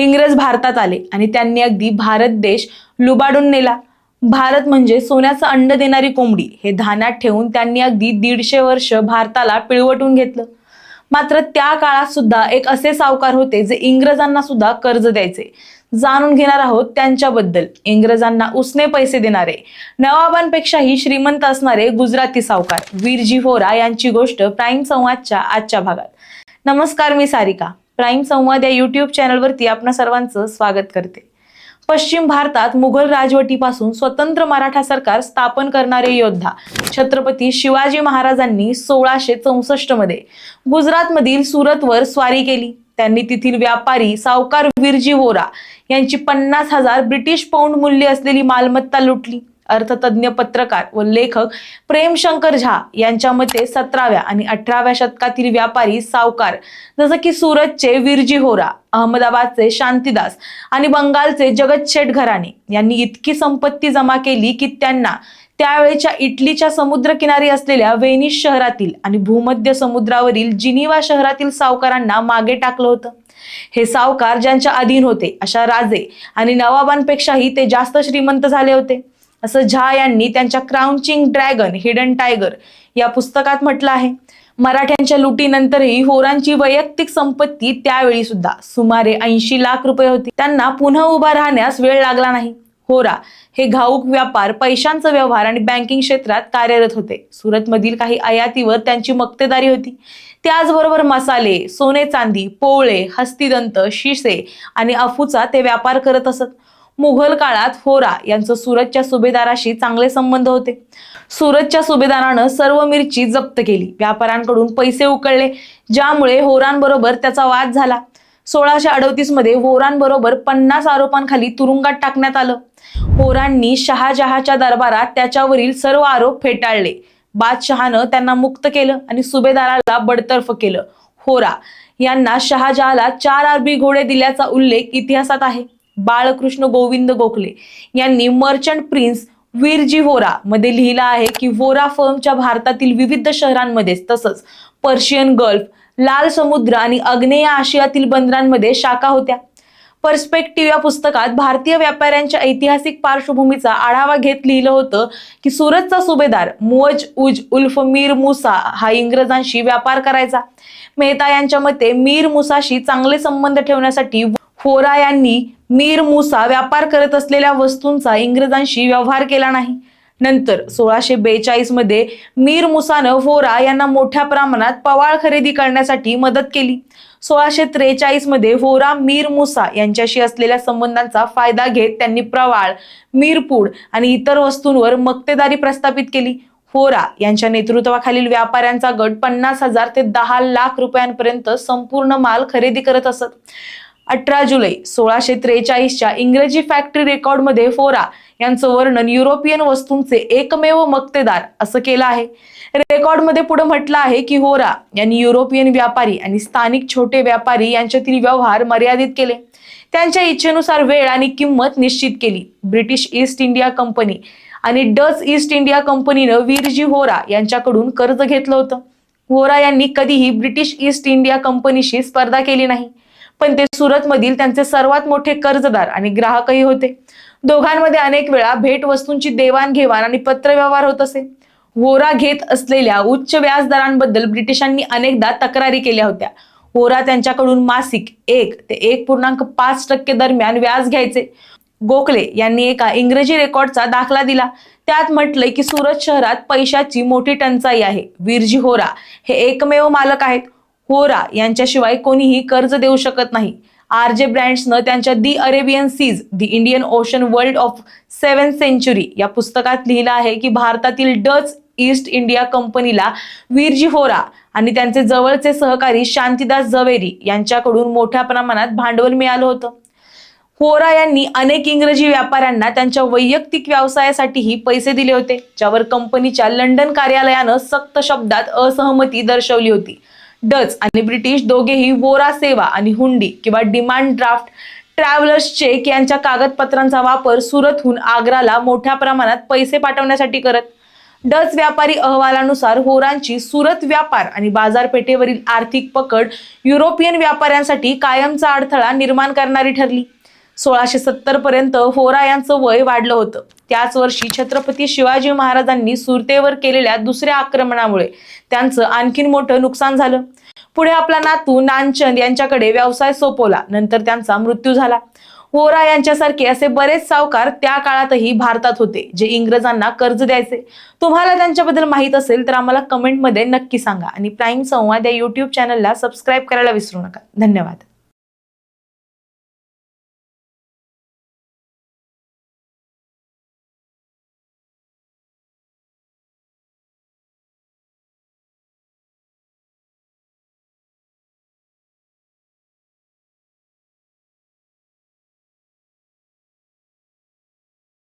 इंग्रज भारतात आले आणि त्यांनी अगदी भारत देश लुबाडून नेला. भारत म्हणजे सोन्याचं अंड देणारी कोंबडी. हे ध्यानात ठेवून त्यांनी अगदी दीडशे वर्ष भारताला पिळवटून घेतलं. मात्र त्या काळात सुद्धा एक असे सावकार होते जे इंग्रजांना सुद्धा कर्ज द्यायचे. जाणून घेणार आहोत त्यांच्याबद्दल. इंग्रजांना उसने पैसे देणारे नवाबांपेक्षाही श्रीमंत असणारे गुजराती सावकार वीरजी होरा यांची गोष्ट प्राईम संवादच्या आजच्या भागात. नमस्कार मी सारिका. प्राईम संवाद या युट्यूब चॅनलवरती आपणा सर्वांचं स्वागत करते. पश्चिम भारतात मुघल राजवटीपासून स्वतंत्र मराठा सरकार स्थापन करणारे योद्धा छत्रपती शिवाजी महाराजांनी सोळाशे चौसष्टमध्ये गुजरातमधील सुरतवर स्वारी केली. त्यांनी तेथील व्यापारी सावकार विरजी वोरा यांची पन्नास हजार ब्रिटिश पौंड मूल्य असलेली मालमत्ता लुटली. अर्थतज्ञ पत्रकार व लेखक प्रेमशंकर झा यांच्या मते सतराव्या आणि अठराव्या शतकातील व्यापारी सावकार जसं की सुरतचे विरजी होरा अहमदाबादचे शांतीदास आणि बंगालचे जगत शेठ घराणे यांनी इतकी संपत्ती जमा केली की त्यांना त्यावेळेच्या इटलीच्या समुद्रकिनारी असलेल्या वेनिस शहरातील आणि भूमध्य समुद्रावरील जिनिवा शहरातील सावकारांना मागे टाकलं होतं. हे सावकार ज्यांच्या अधीन होते अशा राजे आणि नवाबांपेक्षाही ते जास्त श्रीमंत झाले होते. असं झा यांनी त्यांच्या क्राउचिंग ड्रॅगन हिडन टायगर या पुस्तकात म्हटलं आहे. मराठ्यांच्या लुटीनंतरही होरांची वैयक्तिक संपत्ती त्यावेळी सुद्धा सुमारे ऐंशी लाख रुपये होती. त्यांना पुन्हा उभा राहण्यास वेळ लागला नाही. होरा हे घाऊक व्यापार पैशांचा व्यवहार आणि बँकिंग क्षेत्रात कार्यरत होते. सुरतमधील काही आयातीवर त्यांची मक्तेदारी होती. त्याचबरोबर मसाले सोने चांदी पोवळे हस्तिदंत शिसे आणि अफूचा ते व्यापार करत असत. मुघल काळात होरा यांचं सुरतच्या सुभेदाराशी चांगले संबंध होते. सुरतच्या सुभेदारानं सर्व मिरची जप्त केली. व्यापाऱ्यांकडून पैसे उकळले ज्यामुळे होरांबरोबर त्याचा वाद झाला. सोळाशे अडतीसमध्ये होरांबरोबर पन्नास आरोपांखाली तुरुंगात टाकण्यात आलं. होरांनी शहाजहाच्या दरबारात त्याच्यावरील सर्व आरोप फेटाळले. बादशहानं त्यांना मुक्त केलं आणि सुभेदाराला बडतर्फ केलं. होरा यांना शहाजहाला चार अरबी घोडे दिल्याचा उल्लेख इतिहासात आहे. बाळकृष्ण गोविंद गोखले यांनी मर्चंट प्रिन्स वीरजी व्होरा मध्ये लिहिलं आहे की व्होरा फर्मच्या भारतातील विविध शहरांमध्ये तसंच पर्शियन गल्फ लाल समुद्र आणि आग्नेय आशियातील बंदरांमध्ये शाखा होत्या. पर्स्पेक्टिव्ह या पुस्तकात भारतीय व्यापाऱ्यांच्या ऐतिहासिक पार्श्वभूमीचा आढावा घेत लिहिलं होतं की सुरतचा सुभेदार मुअज उज उल्फ मीर मुसा हा इंग्रजांशी व्यापार करायचा. मेहता यांच्या मते मीर मुसाशी चांगले संबंध ठेवण्यासाठी होरा यांनी मीर मुसा व्यापार करत असलेल्या वस्तूंचा इंग्रजांशी व्यवहार केला नाही. नंतर सोळाशे बेचाळीसमध्ये मीर मुसानं व्होरा यांना मोठ्या प्रमाणात पवाळ खरेदी करण्यासाठी मदत केली. सोळाशे त्रेचाळीसमध्ये व्होरा मीर मुसा यांच्याशी असलेल्या संबंधांचा फायदा घेत त्यांनी प्रवाळ मीरपूड आणि इतर वस्तूंवर मक्तेदारी प्रस्थापित केली. होरा यांच्या नेतृत्वाखालील व्यापाऱ्यांचा गट पन्नास हजार ते दहा लाख रुपयांपर्यंत संपूर्ण माल खरेदी करत असत. अठरा जुलै सोळाशे त्रेचाळीसच्या इंग्रजी फॅक्टरी रेकॉर्डमध्ये फोरा यांचं वर्णन युरोपियन वस्तूंचे एकमेव मक्तेदार असं केलं आहे. रेकॉर्डमध्ये पुढे म्हटलं आहे की होरा यांनी युरोपियन व्यापारी आणि स्थानिक छोटे व्यापारी यांच्यातील व्यवहार मर्यादित केले. त्यांच्या इच्छेनुसार वेळ आणि किंमत निश्चित केली. ब्रिटिश ईस्ट इंडिया कंपनी आणि डच ईस्ट इंडिया कंपनीनं वीरजी होरा यांच्याकडून कर्ज घेतलं होतं. होरा यांनी कधीही ब्रिटिश ईस्ट इंडिया कंपनीशी स्पर्धा केली नाही. पण ते सुरतमधील त्यांचे सर्वात मोठे कर्जदार आणि ग्राहकही होते. दोघांमध्ये अनेक वेळा भेटवस्तूंची देवाणघेवाण आणि पत्रव्यवहार होत असे. होरा घेत असलेल्या उच्च व्याजदरांबद्दल ब्रिटिशांनी अनेकदा तक्रारी केल्या होत्या. होरा त्यांच्याकडून मासिक एक ते एक पूर्णांक पाच टक्के दरम्यान व्याज घ्यायचे. गोखले यांनी एका इंग्रजी रेकॉर्डचा दाखला दिला. त्यात म्हटलंय की सुरत शहरात पैशाची मोठी टंचाई आहे. वीरजी होरा हे एकमेव मालक आहेत. होरा यांच्याशिवाय कोणीही कर्ज देऊ शकत नाही. आर जे ब्रँड्सनं त्यांच्या the Arabian seas the Indian Ocean world of seven century या पुस्तकात लिहिलं आहे की भारतातील डच ईस्ट इंडिया कंपनीला वीरजी होरा आणि त्यांचे जवळचे सहकारी शांतीदास झवेरी यांच्याकडून मोठ्या प्रमाणात भांडवल मिळालं होतं. होरा यांनी अनेक इंग्रजी व्यापाऱ्यांना त्यांच्या वैयक्तिक व्यवसायासाठीही पैसे दिले होते ज्यावर कंपनीच्या लंडन कार्यालयानं सक्त शब्दात असहमती दर्शवली होती. डच आणि ब्रिटिश दोघेही वोरा सेवा आणि हुंडी किंवा डिमांड ड्राफ्ट ट्रॅव्हलर्स चेक यांच्या कागदपत्रांचा वापर सुरतहून आग्राला मोठ्या प्रमाणात पैसे पाठवण्यासाठी करत. डच व्यापारी अहवालानुसार होरांची सुरत व्यापार आणि बाजारपेठेवरील आर्थिक पकड युरोपियन व्यापाऱ्यांसाठी कायमचा अडथळा निर्माण करणारी ठरली. सोळाशे सत्तर पर्यंत होरा यांचं वय वाढलं होतं. त्याच वर्षी छत्रपती शिवाजी महाराजांनी सुरतेवर केलेल्या दुसऱ्या आक्रमणामुळे त्यांचं आणखीन मोठं नुकसान झालं. पुढे आपला नातू नानचंद यांच्याकडे व्यवसाय सोपवला नंतर त्यांचा मृत्यू झाला. होरा यांच्यासारखे असे बरेच सावकार त्या काळातही भारतात होते जे इंग्रजांना कर्ज द्यायचे. तुम्हाला त्यांच्याबद्दल माहीत असेल तर आम्हाला कमेंटमध्ये नक्की सांगा आणि प्राईम संवाद या युट्यूब चॅनलला सबस्क्राईब करायला विसरू नका. धन्यवाद.